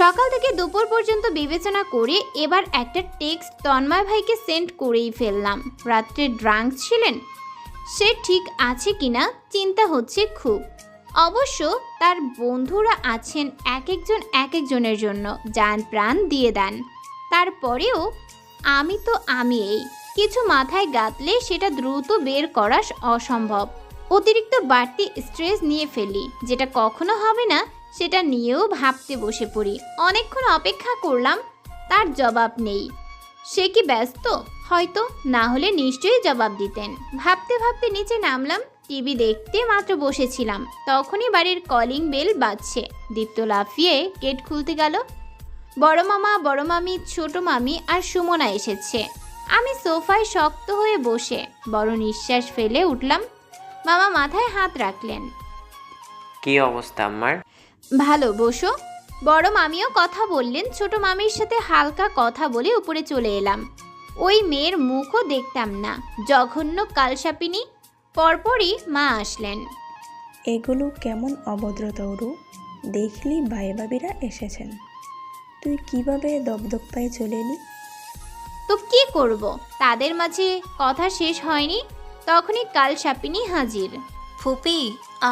সকাল থেকে দুপুর পর্যন্ত বিবেচনা করে এবার একটা টেক্সট তন্ময় ভাইকে সেন্ড করেই ফেললাম। রাত্রে ড্রাঙ্ক ছিলেন? সে ঠিক আছে কিনা চিন্তা হচ্ছে খুব। অবশ্য তার বন্ধুরা আছেন এক একজন এক একজনের জন্য, যান প্রাণ দিয়ে দেন। তারপরেও, আমি তো আমি এই। কিছু মাথায় গাঁতলে সেটা দ্রুত বের করা অসম্ভব। অতিরিক্ত বাড়তি স্ট্রেস নিয়ে ফেলি, যেটা কখনো হবে না সেটা নিয়েও ভাবতে বসে পড়ি। অনেকক্ষণ অপেক্ষা করলাম, তার জবাব নেই। সে কি ব্যস্ত? হয়তো, না হলে নিশ্চয়ই জবাব দিতেন। ভাবতে ভাবতে নিচে নামলাম, টিভি দেখতে মাত্র বসেছিলাম। তখনই বাড়ির কলিং বেল বাজছে। দীপ্ত লাফিয়ে গেট খুলতে গেল। বড় মামা, বড় মামি, ছোট মামি আর সুমনা এসেছে। আমি সোফায় শক্ত হয়ে বসে বড় নিঃশ্বাস ফেলে উঠলাম। মামা মাথায় হাত রাখলেন। কি অবস্থা আমার ভালো বসো। বড় মামিও কথা বললেন ছোট মামির সাথে হালকা কথা বলে উপরে চলে এলাম। ওই মেয়ের মুখও দেখতাম না। জঘন্য কালসাপিনী। পরপরই মা আসলেন। এগুলো কেমন অভদ্রতা ওরু দেখলি ভাই ভাবিরা এসেছেন। তুই কীভাবে দপদপ পায়ে চলে এলি? তো কি করব? তাদের মাঝে কথা শেষ হয়নি। তখনই কালসাপিনী হাজির। ফুপি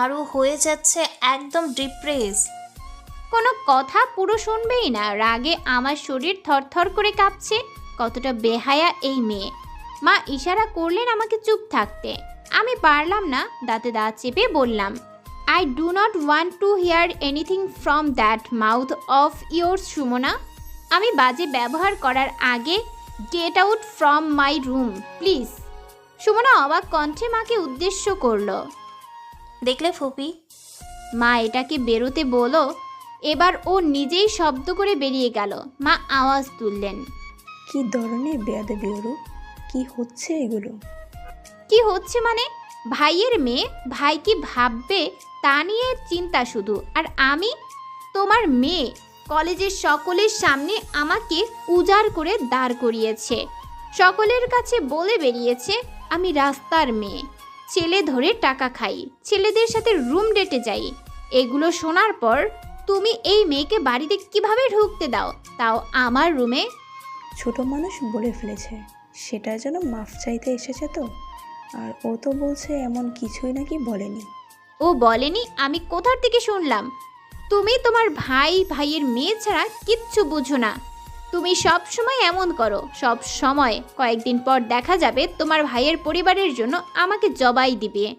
আরও হয়ে যাচ্ছে একদম ডিপ্রেস কোনো কথা পুরো শুনবেই না, রাগে আমার শরীর থরথর করে কাঁপছে, কতটা বেহায়া এই মেয়ে। মা ইশারা করলেন আমাকে চুপ থাকতে। আমি পারলাম না, দাঁতে দাঁত চেপে বললাম I do not want to hear anything from that mouth of your Sumana. আমি বাজে ব্যবহার করার আগে get out from my room please Sumana অবাক কণ্ঠে মাকে উদ্দেশ্য করল। দেখলে ফুপি? মা এটাকে বেরোতে বলো? এবার ও নিজেই শব্দ করে বেরিয়ে গেল। মা আওয়াজ তুললেন। কি ধরনের বেয়াদবি ওরু কি হচ্ছে এগুলো? কি হচ্ছে মানে? ভাইয়ের মেয়ে? ভাই কি ভাববে? তা নিয়ে চিন্তা শুধু। আর আমি? তোমার মেয়ে কলেজের সকলের সামনে আমাকে উজাড় করে দাঁড় করিয়েছে। সকলের কাছে বলে বেরিয়েছে আমি রাস্তার মেয়ে। ছেলে ধরে টাকা খাই ছেলেদের সাথে রুম ডেটে যাই। এগুলো শোনার পর তুমি এই মেয়েকে বাড়িতে কীভাবে ঢুকতে দাও? তাও আমার রুমে ছোট মানুষ বলে ফেলেছে সেটার জন্য মাফ চাইতে এসেছে তো? আর ও তো বলছে এমন কিছুই নাকি বলেনি। ও বলেনি আমি কোথার থেকে শুনলাম? তুমি তোমার ভাই ভাইয়ের মেয়ে ছাড়া কিচ্ছু বুঝো না। তুমি সব সময় এমন করো, সব সময় কয়েকদিন পর দেখা যাবে তোমার ভাইয়ের পরিবারের জন্য আমাকে জবাই দিবে।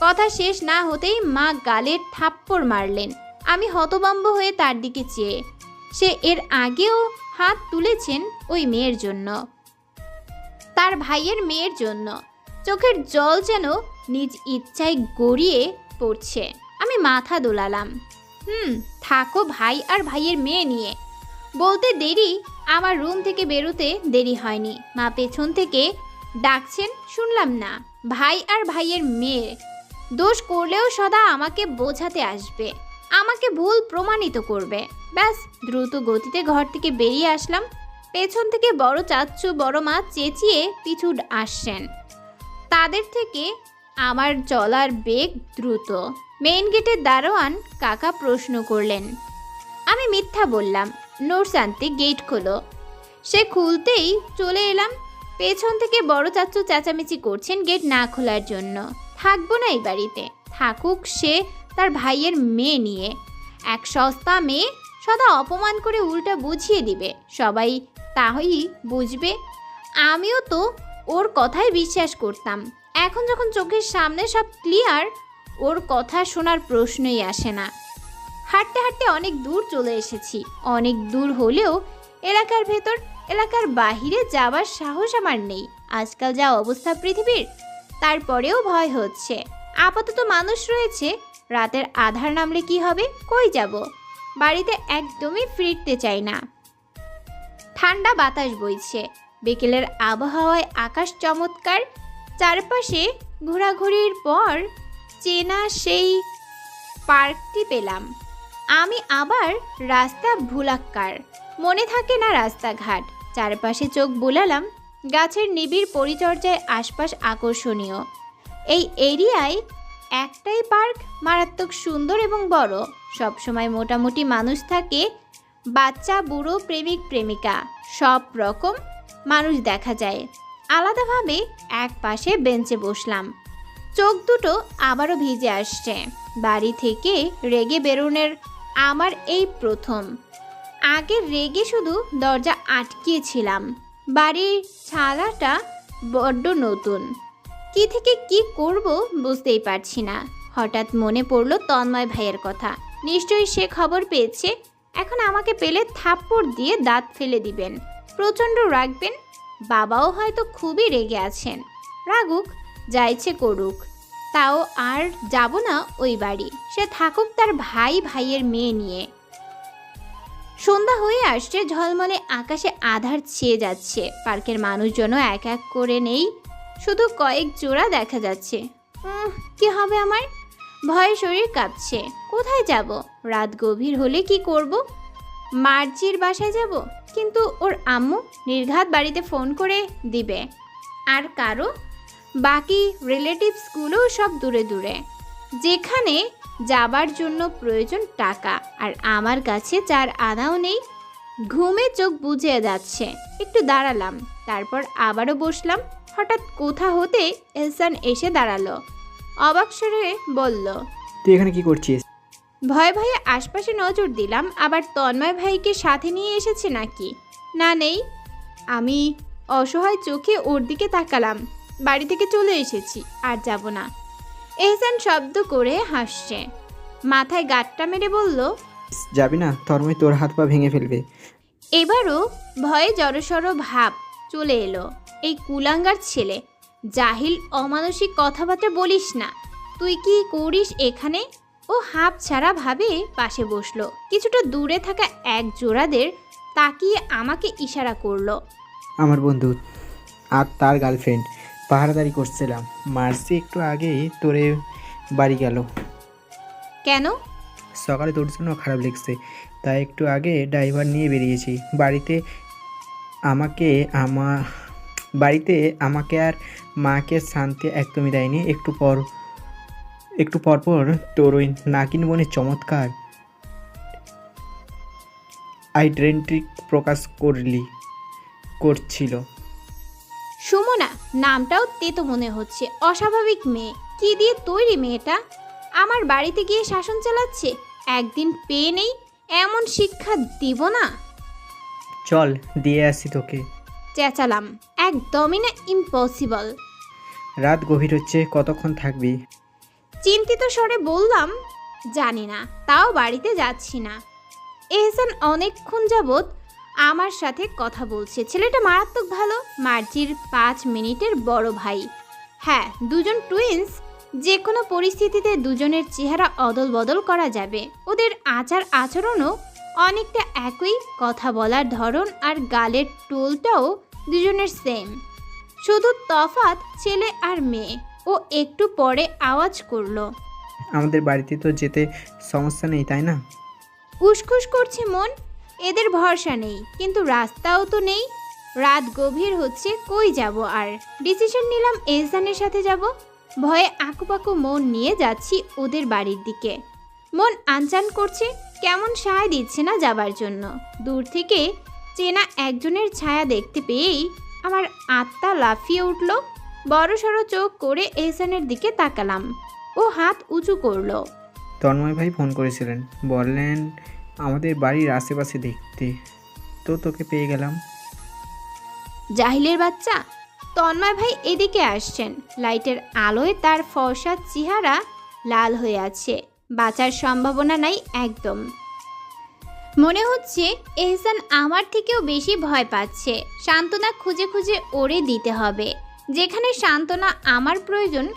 কথা শেষ না হতেই মা গালের থাপ্পড় মারলেন। আমি হতবম্ব হয়ে তার দিকে চেয়ে। সে এর আগেও হাত তুলেছেন ওই মেয়ের জন্য। তার ভাইয়ের মেয়ের জন্য। চোখের জল যেন নিজ ইচ্ছায় গড়িয়ে পড়ছে। আমি মাথা দোলালাম। হুম, থাকো ভাই আর ভাইয়ের মেয়ে নিয়ে। বলতে দেরি, আমার রুম থেকে বেরোতে দেরি হয়নি। মা পেছন থেকে ডাকছেন, শুনলাম না। ভাই আর ভাইয়ের মেয়ে। দোষ করলেও সদা আমাকে বোঝাতে আসবে। আমাকে ভুল প্রমাণিত করবে। ব্যাস, দ্রুত গতিতে ঘর থেকে বেরিয়ে আসলাম। পেছন থেকে বড় চাচ্চু, বড় মা চেঁচিয়ে পিছু আসছেন। তাদের থেকে আমার চলার বেগ দ্রুত। মেইন গেটের দারোয়ান কাকা প্রশ্ন করলেন। আমি মিথ্যা বললাম। নোটস গেট খোলো। সে খুলতেই চলে এলাম। পেছন থেকে বড় চাচ্চু চেঁচামেচি করছেন গেট না খোলার জন্য। থাকব না এই বাড়িতে। থাকুক সে তার ভাইয়ের মেয়ে নিয়ে। এক সস্তা মেয়ে সদা অপমান করে উল্টা বুঝিয়ে দিবে। সবাই তাই বুঝবে। আমিও তো ওর কথাই বিশ্বাস করতাম। এখন যখন চোখের সামনে সব ক্লিয়ার ওর কথা শোনার প্রশ্নই আসে না। হাঁটতে হাঁটতে অনেক দূর চলে এসেছি। অনেক দূর হলেও এলাকার ভেতর, এলাকার বাহিরে যাবার সাহস আমার নেই। আজকাল যা অবস্থা পৃথিবীর তারপরেও ভয় হচ্ছে। আপাতত মানুষ রয়েছে, রাতের আধার নামলে কি হবে, কই যাব? বাড়িতে একদমই ফিরতে চাই না। ঠান্ডা বাতাস বইছে। বিকেলের আবহাওয়ায় আকাশ চমৎকার। চারপাশে ঘোরাঘুরির পর চেনা সেই পার্কটি পেলাম। আমি আবার রাস্তা ভুলাক্কার। মনে থাকে না রাস্তাঘাট। চারপাশে চোখ বুলালাম গাছের নিবিড় পরিচর্যায় আশপাশ আকর্ষণীয়। এই এরিয়ায় একটাই পার্ক মারাত্মক সুন্দর এবং বড়। সবসময় মোটামুটি মানুষ থাকে, বাচ্চা, বুড়ো, প্রেমিক, প্রেমিকা। সব রকম মানুষ দেখা যায়। আলাদাভাবে এক পাশে বেঞ্চে বসলাম। চোখ দুটো আবারও ভিজে আসছে। বাড়ি থেকে রেগে বেরোনের আমার এই প্রথম। আগে রেগে শুধু দরজা আটকিয়েছিলাম। বাড়ির ছালাটা বড্ড নতুন। কি থেকে কি করব বুঝতেই পারছি না। হঠাৎ মনে পড়ল তন্ময় ভাইয়ের কথা। নিশ্চয়ই সে খবর পেয়েছে। এখন আমাকে পেলে থাপ্পড় দিয়ে দাঁত ফেলে দিবেন। প্রচণ্ড রাখবেন বাবাও হয়তো খুবই রেগে আছেন। রাগুক, যা ইচ্ছে করুক। তাও আর যাব না ওই বাড়ি। সে থাকুক তার ভাই ভাইয়ের মেয়ে নিয়ে। সন্ধ্যা হয়ে আসছে, ঝলমলে আকাশে আধার ছেয়ে যাচ্ছে। পার্কের মানুষজনও এক এক করে নেই, শুধু কয়েক জোড়া দেখা যাচ্ছে। কি হবে আমার? ভয়ে শরীর কাঁপছে। কোথায় যাব? রাত গভীর হলে কি করব? মার্জির বাসায় যাব? কিন্তু ওর আম্মু নির্ঘাত বাড়িতে ফোন করে দিবে। আর কারও? বাকি রিলেটিভসগুলো সব দূরে দূরে। যেখানে যাবার জন্য প্রয়োজন টাকা আর আমার কাছে যার আদাও নেই ঘুমে চোখ বুঝে যাচ্ছে। একটু দাঁড়ালাম তারপর আবারও বসলাম হঠাৎ কোথা হতে এহসান এসে দাঁড়াল। অবাক স্বরে বলল তুই এখানে কি করছিস? ভয়ে ভয়ে আশপাশে নজর দিলাম আবার তন্ময় ভাইকে সাথে নিয়ে এসেছে নাকি? না নেই আমি অসহায় চোখে ওর দিকে তাকালাম। বাড়ি থেকে চলে এসেছি আর যাব না। এহসান শব্দ করে হাসছে। মাথায় গাঁটটা মেরে বলল যাবি না তন্ময় তোর হাত পা ভেঙে ফেলবে। এবারও ভয়ে জড়সড় ভাব চলে এলো। এই কুলাঙ্গার ছেলে জাহিল অমানসিক কথাবার্তা বলিস না। তুই কি করিস এখানে? ও হাফ ছাড়া ভাবে পাশে বসল। কিছুটা দূরে থাকা এক জোড়াদের তাকিয়ে আমাকে ইশারা করল। আমার বন্ধু আর তার গার্লফ্রেন্ড। পাহারাদারি করছিলাম। মার্সি একটু আগেই তোরে বাড়ি গেল। কেন? সকালে তোর জন্য খারাপ লেগছে তাই একটু আগে ড্রাইভার নিয়ে বেরিয়েছি। বাড়িতে আমাকে আমা বাড়িতে আমাকে আর মাকে শান্তি একদমই দেয়নি। একটু পর একটু পর পর তোর ওই নাকিন বোনের চমৎকার আইডেন্টিক প্রকাশ করলি করছিল। সুমনা নামটাও তেতো মনে হচ্ছে। অস্বাভাবিক মেয়ে। কি দিয়ে তৈরি মেয়েটা? আমার বাড়িতে গিয়ে শাসন চালাচ্ছে? একদিন পেয়ে নেই? এমন শিক্ষা দিব না? চল দিয়ে আসি তোকে। চেঁচালাম। একদমই না ইম্পসিবল রাত গভীর হচ্ছে কতক্ষণ থাকবি? চিন্তিত স্বরে বললাম জানি না তাও বাড়িতে যাচ্ছি না। এহসান অনেকক্ষণ যাবৎ আমার সাথে কথা বলছে। ছেলেটা মারাত্মক ভালো। মার্জির পাঁচ মিনিটের বড় ভাই। হ্যাঁ দুজন টুইন্স যে কোনো পরিস্থিতিতে দুজনের চেহারা অদল বদল করা যাবে। ওদের আচার আচরণও অনেকটা একই। কথা বলার ধরন আর গালের টোলটাও দুজনের সেম শুধু তফাৎ ছেলে আর মেয়ে। ও একটু পরে আওয়াজ করল। আমাদের বাড়িতে তো যেতে সমস্যা নেই তাই না? উসখুস করছে মন। এদের ভরসা নেই। কিন্তু রাস্তাও তো নেই। রাত গভীর হচ্ছে, কই যাব আর? ডিসিশন নিলাম এহসানের সাথে যাব। ভয়ে আঁকুপাকু মন নিয়ে যাচ্ছি ওদের বাড়ির দিকে। মন আনচান করছে, কেমন সায় দিচ্ছে না যাবার জন্য। দূর থেকে চেনা একজনের ছায়া দেখতে পেয়েই আমার আত্মা লাফিয়ে উঠল। বড়সড় চোখ করে এহসানের দিকে তাকালাম। ও হাত উঁচু করল। তন্ময় ভাই ফোন করেছিলেন। বললেন আমাদের বাড়ির আশেপাশে দেখতে। তো তোকে পেয়ে গেলাম। জাহিলের বাচ্চা, তন্ময় ভাই এদিকে আসছেন। লাইটের আলোয় তার ফর্সা চেহারা লাল হয়ে আছে। বাঁচার সম্ভাবনা নাই একদম। মনে হচ্ছে এহসান আমার থেকেও বেশি ভয় পাচ্ছে। সান্ত্বনা খুঁজে খুঁজে ওরে দিতে হবে। যেখানে সান্ত্বনা আমার প্রয়োজন,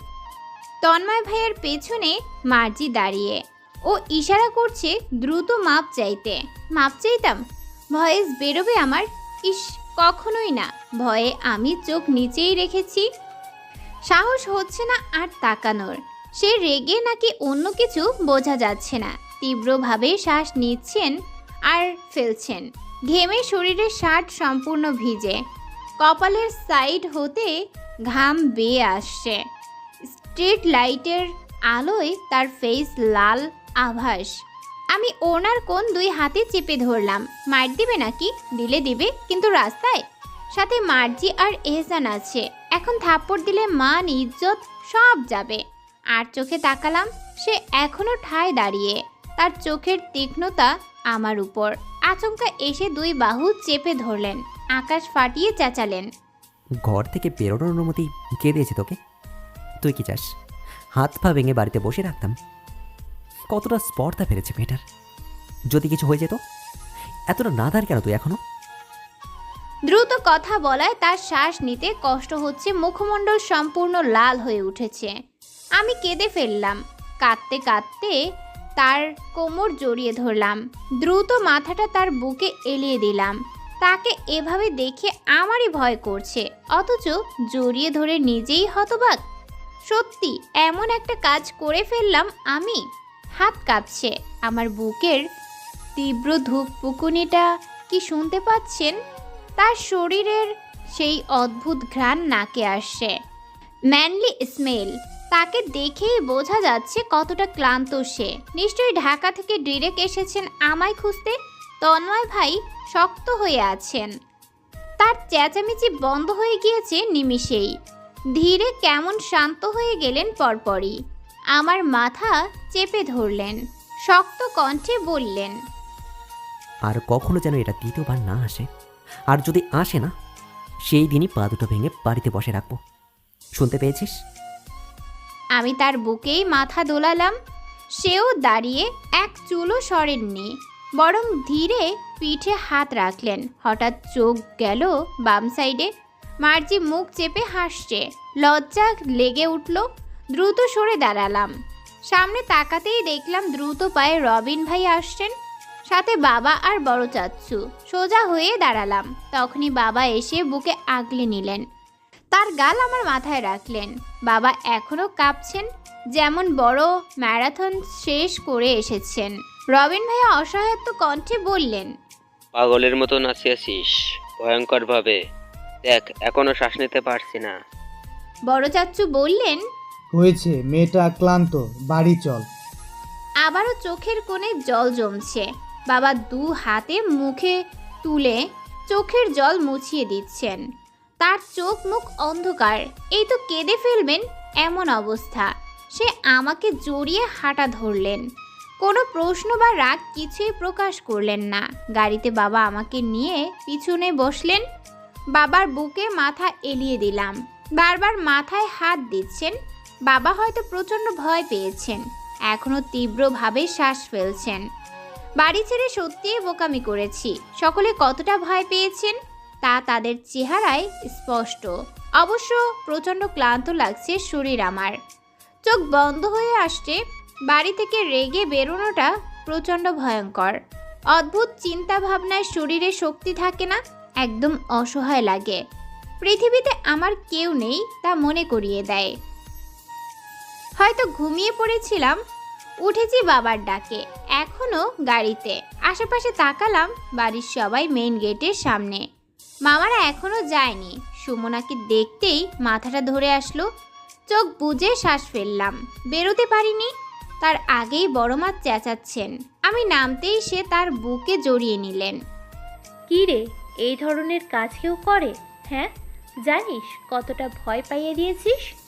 তন্ময় ভাইয়ের পেছনে মার্জি দাঁড়িয়ে। ও ইশারা করছে দ্রুত মাপ চাইতে। মাপ চাইতাম? ভয়েস বেরোবে আমার? ইস, কখনোই না। ভয়ে আমি চোখ নিচেই রেখেছি। সাহস হচ্ছে না আর তাকানোর। সে রেগে নাকি অন্য কিছু বোঝা যাচ্ছে না। তীব্রভাবে শ্বাস নিচ্ছেন আর ফেলছেন। ঘেমে শরীরের শার্ট সম্পূর্ণ ভিজে। কপালের সাইড হতে ঘাম বেয়ে আসছে। স্ট্রিট লাইটের আলোয় তার ফেস লাল আভাস। আমি ওনার কোন দুই হাতে চেপে ধরলাম। মার দিবে নাকি? দিলে দিবে, কিন্তু রাস্তায়? সাথে মার্জি আর এহসান আছে। এখন থাপ্পড় দিলে মান, ইজ্জত সব যাবে। আর চোখে তাকালাম, সে এখনও ঠায় দাঁড়িয়ে। তার চোখের তীক্ষ্ণতা আমার উপর। আচমকা এসে দুই বাহু চেপে ধরলেন। আকাশ ফাটিয়ে চেঁচালেন। ঘর থেকে বেরোনোর অনুমতি কে দিয়েছে তোকে? তুই কি চাস? হাত পা ভেঙে বাড়িতে বসে রাখতাম? কতটা স্পর্ধা ফেলেছে মেয়েটার? যদি কিছু হয়ে যেত? এতটা নাদার কেন তুই এখনও? দ্রুত কথা বলায় তার শ্বাস নিতে কষ্ট হচ্ছে, মুখমণ্ডল সম্পূর্ণ লাল হয়ে উঠেছে। আমি কেঁদে ফেললাম, কাঁদতে কাঁদতে তার কোমর জড়িয়ে ধরলাম। দ্রুত মাথাটা তার বুকে এলিয়ে দিলাম। তাকে এভাবে দেখে আমারই ভয় করছে, অথচ জড়িয়ে ধরে নিজেই হতবাক। সত্যি, এমন একটা কাজ করে ফেললাম আমি। হাত কাঁপছে। আমার বুকের তীব্র ধূপ পুকুনিটা কি শুনতে পাচ্ছেন? তার শরীরের সেই অদ্ভুত ঘ্রাণ নাকে আসছে। Manly smell. তাকে দেখেই বোঝা যাচ্ছে কতটা ক্লান্ত সে। নিশ্চয়ই ঢাকা থেকে ডিরেক্ট এসেছেন আমায় খুঁজতে? তন্ময় ভাই শক্ত হয়ে আছেন। তার চেঁচামেচি বন্ধ হয়ে গিয়েছে নিমিষেই। ধীরে কেমন শান্ত হয়ে গেলেন পরপরই। আমার মাথা চেপে ধরলেন শক্ত কণ্ঠে বললেন আর কখনো যেন এটা দ্বিতীয়বার না আসে। আর যদি আসে না সেই দিনই পা দুটো ভেঙে বাড়িতে বসে রাখব। শুনতে পেয়েছিস? আমি তার বুকেই মাথা দোলালাম। সেও দাঁড়িয়ে এক চুলো সরেননি বরং ধীরে পিঠে হাত রাখলেন। হঠাৎ চোখ গেল বাম সাইডে। মার্জি মুখ চেপে হাসছে। লজ্জা লেগে উঠল। দ্রুত সরে দাঁড়ালাম। সামনে তাকাতেই দেখলাম দ্রুত পায়ে রবিন ভাই আসছেন সাথে বাবা আর বড় চাচ্ছু সোজা হয়ে দাঁড়ালাম। তখনই বাবা এসে বুকে আগলে নিলেন। তার গাল আমার মাথায় রাখলেন। বাবা এখনও কাঁপছেন যেমন বড় ম্যারাথন শেষ করে এসেছেন। রবিন ভাইয়া অসহায়ত্ব কণ্ঠে বললেন পাগলের মতো নাচিয়েছিস ভয়ঙ্কর ভাবে দেখ এখনও শ্বাস নিতে পারছি না। বড় চাচ্চু বললেন হয়েছে, মেয়েটা ক্লান্ত, বাড়ি চল। আবারও চোখের কোণে জল জমছে। বাবা দু হাতে মুখে তুলে চোখের জল মুছিয়ে দিচ্ছেন। তার চোখ মুখ অন্ধকার। এই তো কেঁদে ফেলবেন এমন অবস্থা। সে আমাকে জড়িয়ে হাঁটা ধরলেন। কোনো প্রশ্ন বা রাগ কিছুই প্রকাশ করলেন না। গাড়িতে বাবা আমাকে নিয়ে পিছনে বসলেন। বাবার বুকে মাথা এলিয়ে দিলাম। বারবার মাথায় হাত দিচ্ছেন। বাবা হয়তো প্রচণ্ড ভয় পেয়েছেন। এখনও তীব্রভাবে শ্বাস ফেলছেন। বাড়ি ছেড়ে সত্যিই বোকামি করেছি। সকলে কতটা ভয় পেয়েছেন তা তাদের চেহারায় স্পষ্ট। অবশ্য প্রচণ্ড ক্লান্ত লাগছে শরীর আমার। চোখ বন্ধ হয়ে আসছে, বাড়ি থেকে রেগে বেরোনোটা প্রচণ্ড ভয়ঙ্কর। অদ্ভুত চিন্তা ভাবনায় শরীরে শক্তি থাকে না, একদম অসহায় লাগে। পৃথিবীতে আমার কেউ নেই তা মনে করিয়ে দেয়। হয়তো ঘুমিয়ে পড়েছিলাম। উঠেছি বাবার ডাকে, এখনও গাড়িতে। আশেপাশে তাকালাম, বাড়ির সবাই মেইন গেটের সামনে। মামারা এখনও যায়নি। সুমনাকে দেখতেই মাথাটা ধরে আসলো। চোখ বুজে শ্বাস ফেললাম। বেরোতে পারিনি। তার আগেই বড় মা চেঁচাচ্ছেন। আমি নামতেই সে তার বুকে জড়িয়ে নিলেন। কী রে, এই ধরনের কাজ কেউ করে? হ্যাঁ? জানিস কতটা ভয় পাইয়ে দিয়েছিস?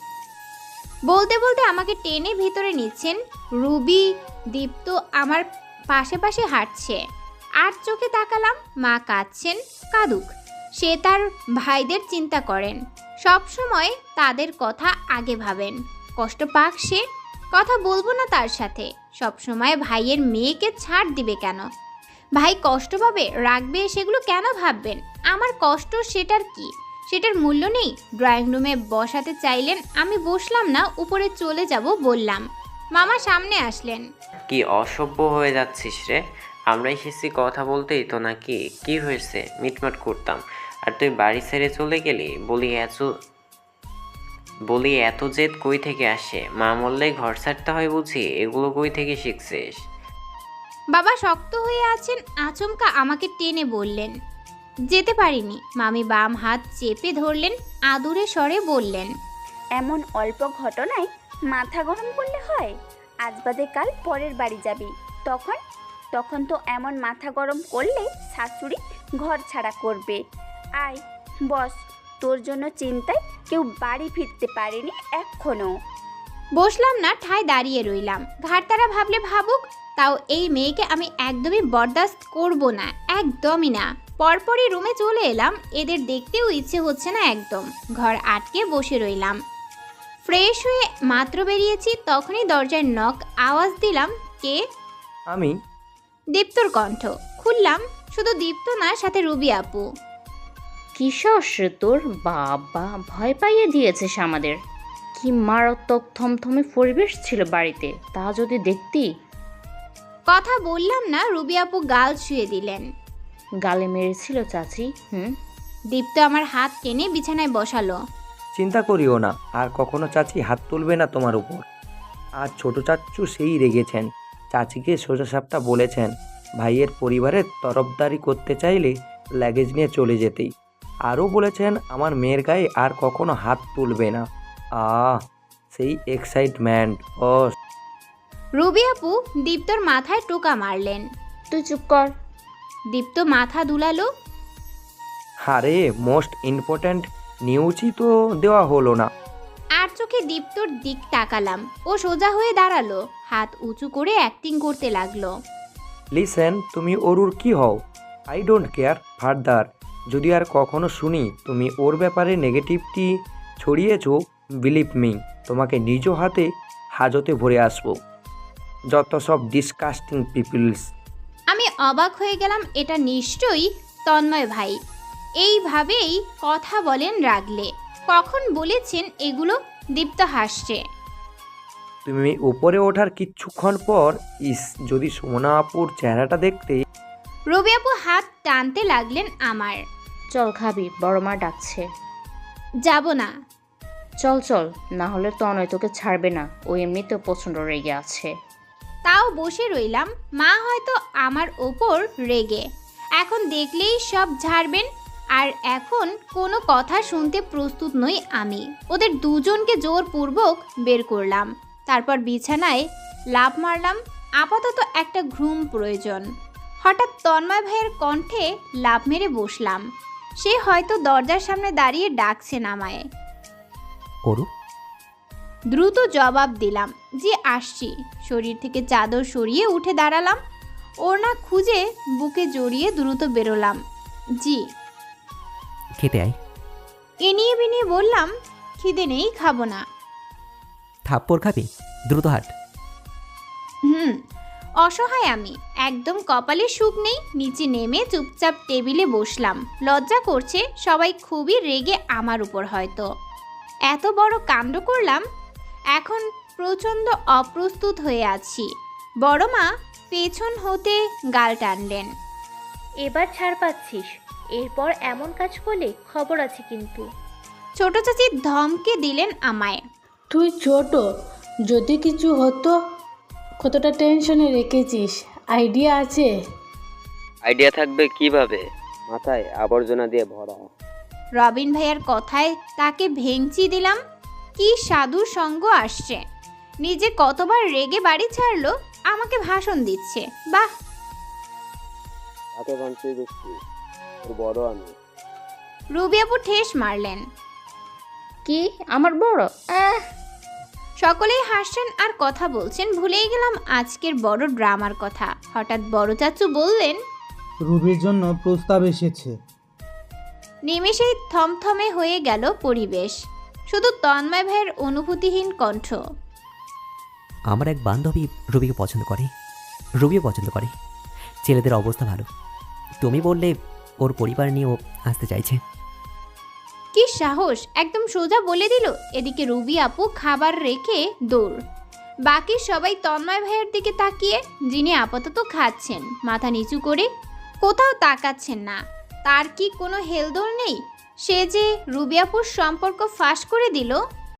বলতে বলতে আমাকে টেনে ভিতরে নিচ্ছেন। রুবি, দীপ্ত আমার পাশে পাশে হাঁটছে। আর চোখে তাকালাম, মা কাঁদছেন, কাদুক। সে তার ভাইদের চিন্তা করেন। সব সময় তাদের কথা আগে ভাবেন। কষ্ট পাক সে। কথা বলব না তার সাথে। সব সময় ভাইয়ের মেয়েকে ছাড় দিবে কেন? ভাই কষ্ট পাবে রাখবে সেগুলো কেন ভাববেন? আমার কষ্ট, সেটার কি? সেটার মূল্য নেই। ড্রয়িং রুমে বসাতে চাইলেন আমি বসলাম না উপরে চলে যাব বললাম। মামা সামনে আসলেন। কি অসভ্য হয়ে যাচ্ছিস রে। আমরা এসেছি কথা বলতেই তো নাকি? কি হয়েছে? মিটমাট করতাম। আর তুই বাড়ি ছেড়ে চলে গেলি? বলি এত বলি এত জেদ কই থেকে আসে? মা মরলে ঘর ছাড়তে হয় বুঝি? এগুলো কই থেকে শিখছিস? বাবা শক্ত হয়ে আছেন আচমকা আমাকে টেনে বললেন। যেতে পারিনি। মামি বাম হাত চেপে ধরলেন আদুরে স্বরে বললেন এমন অল্প ঘটনায় মাথা গরম করলে হয়? আজ বাদে কাল পরের বাড়ি যাবি। তখন? তখন তো এমন মাথা গরম করলে শাশুড়ি ঘর ছাড়া করবে। আয় বস তোর জন্য চিন্তায় কেউ বাড়ি ফিরতে পারেনি এখনও। বসলাম না ঠায় দাঁড়িয়ে রইলাম। ঘাটতারা ভাবলে ভাবুক তাও এই মেয়েকে আমি একদমই বরদাস্ত করব না একদমই না। পরপরই রুমে চলে এলাম। এদের দেখতেও ইচ্ছে হচ্ছে না একদম। ঘর আটকে বসে রইলাম। ফ্রেশ হয়ে মাত্র বেরিয়েছি তখনই দরজায় নক আওয়াজ দিলাম কে? আমি। দীপ্তর কণ্ঠ। খুললাম শুধু দীপ্ত না সাথে রুবি আপু। কি সাহস রে তোর বাবা ভয় পাইয়ে দিয়েছিস আমাদের। কি মারাত্মক থমথমে পরিবেশ ছিল বাড়িতে তা যদি দেখতি। কথা বললাম না রুবি আপু গাল ছুঁয়ে দিলেন। গালে মেরেছিল চাচি। হুম? দীপ্ত আমার হাত টেনে বিছানায় বসালো। চিন্তা করিও না আর কখনো চাচি হাত তুলবে না তোমার উপর। আর ছোট চাচু সেই রেগেছেন। চাচিকে সোজা সাপটা বলেছেন ভাইয়ের পরিবারের তরফদারি করতে চাইলে লাগেজ নিয়ে চলে যেতেই। আরও বলেছেন আমার মেয়ের গায়ে আর কখনো হাত তুলবে না। আহ সেই এক্সাইটমেন্ট ও রুবি আপু দীপ্তর মাথায় টোকা মারলেন। তুই চুপ কর। দীপ্ত মাথা দুলালো। আরে মোস্ট ইম্পর্ট্যান্ট নিউজই তো দেওয়া হলো না। আর চোখে দীপ্তর দিক তাকালাম। ও সোজা হয়ে দাঁড়াল। হাত উঁচু করে অ্যাক্টিং করতে লাগল। লিসেন তুমি অরুর কি হও? I don't care further. যদি আর কখনো শুনি তুমি ওর ব্যাপারে নেগেটিভটি ছড়িয়েছো বিলিভ মি তোমাকে নিজ হাতে হাজতে ভরে আসব। যত সব ডিসকাস্টিং পিপলস আমি অবাক হয়ে গেলাম এটা নিশ্চয়ই তন্ময় ভাই। এইভাবেই কথা বলেন রাগলে। কখন বলেছেন এগুলো? দীপ্ত হাসছে। তুমি উপরে ওঠার কিছুক্ষণ পর ইস যদি সোমনা আপুর চেহারাটা দেখতে রবি আপু হাত টানতে লাগলেন আমার। চল খাবি বড় মা ডাকছে। যাব না। চল চল না হলে তনয় তোকে ছাড়বে না। ও এমনিতেও প্রচণ্ড রেগে আছে। তাও বসে রইলাম। মা হয়তো আমার ওপর রেগে। এখন দেখলেই সব ঝাড়বেন। আর এখন কোনো কথা শুনতে প্রস্তুত নই আমি। ওদের দুজনকে জোরপূর্বক বের করলাম। তারপর বিছানায় লাভ মারলাম। আপাতত একটা ঘুম প্রয়োজন। হঠাৎ তন্ময় ভাইয়ের কণ্ঠে লাভ মেরে বসলাম। সে হয়তো দরজার সামনে দাঁড়িয়ে ডাকছে নামায়। অরু দ্রুত জবাব দিলাম যে আসছি। শরীর থেকে চাদর সরিয়ে উঠে দাঁড়ালাম। ওড়না খুঁজে বুকে জড়িয়ে দ্রুত বেরোলাম। জি। খেতে আয়। এনিয়ে বিনিয়ে বললাম খিদে নেই খাব না। থাপ্পড় খাবি? দ্রুত হাট। হুম। অসহায় আমি। একদম কপালে সুখ নেই। নিচে নেমে চুপচাপ টেবিলে বসলাম। লজ্জা করছে সবাই খুবই রেগে আমার উপর হয়তো। এত বড় কাণ্ড করলাম এখন প্রচণ্ড অপ্রস্তুত হয়ে আছি। বড় মা পেছন হতে গাল টানলেন। এবার ছাড় পাচ্ছিস। এরপর এমন কাজ করলে খবর আছে কিন্তু। ছোট চাচি ধমকে দিলেন আমায়। তুই ছোট যদি কিছু হতো কতটা টেনশনে রেখেছিস? আইডিয়া আছে? আইডিয়া থাকবে কীভাবে? মাথায় আবর্জনা দিয়ে ভরা। রবিন ভাইয়ার কথায় তাকে ভেঙচি দিলাম। কি সাধু সঙ্গ আসছে? নিজে কতবার রেগে বাড়ি ছাড়লো আমাকে ভাষণ দিচ্ছে। বাহ! তাকে ভাঙতেই দেখছি ওর বড় আমি। রুবি আপু ঠেস মারলেন। কি? আমার বড়? আহ! সকলেই হাসছেন আর কথা বলছেন ভুলেই গেলাম আজকের বড় ড্রামার কথা। হঠাৎ বড় চাচু বললেন রুবির জন্য প্রস্তাব এসেছে। নিমেষেই থমথমে হয়ে গেল পরিবেশ। শুধু তন্ময় ভাইয়ের অনুভূতিহীন কণ্ঠ। আমার এক বান্ধবী রবিকে পছন্দ করে। রবিও পছন্দ করে। ছেলেদের অবস্থা ভালো। তুমি বললে ওর পরিবার নিয়েও আসতে চাইছে। কি সাহস! একদম সোজা বলে দিল এদিকে রুবি আপু খাবার রেখে দৌড়। বাকি সবাই তন্ময় ভাইয়ের দিকে তাকিয়ে যিনি আপাতত খাচ্ছেন। মাথা নিচু করে কোথাও তাকাচ্ছেন না। তার কি কোনো হেলদোল নেই? সে যে রুবিয়াপুর সম্পর্ক ফাঁস করে দিল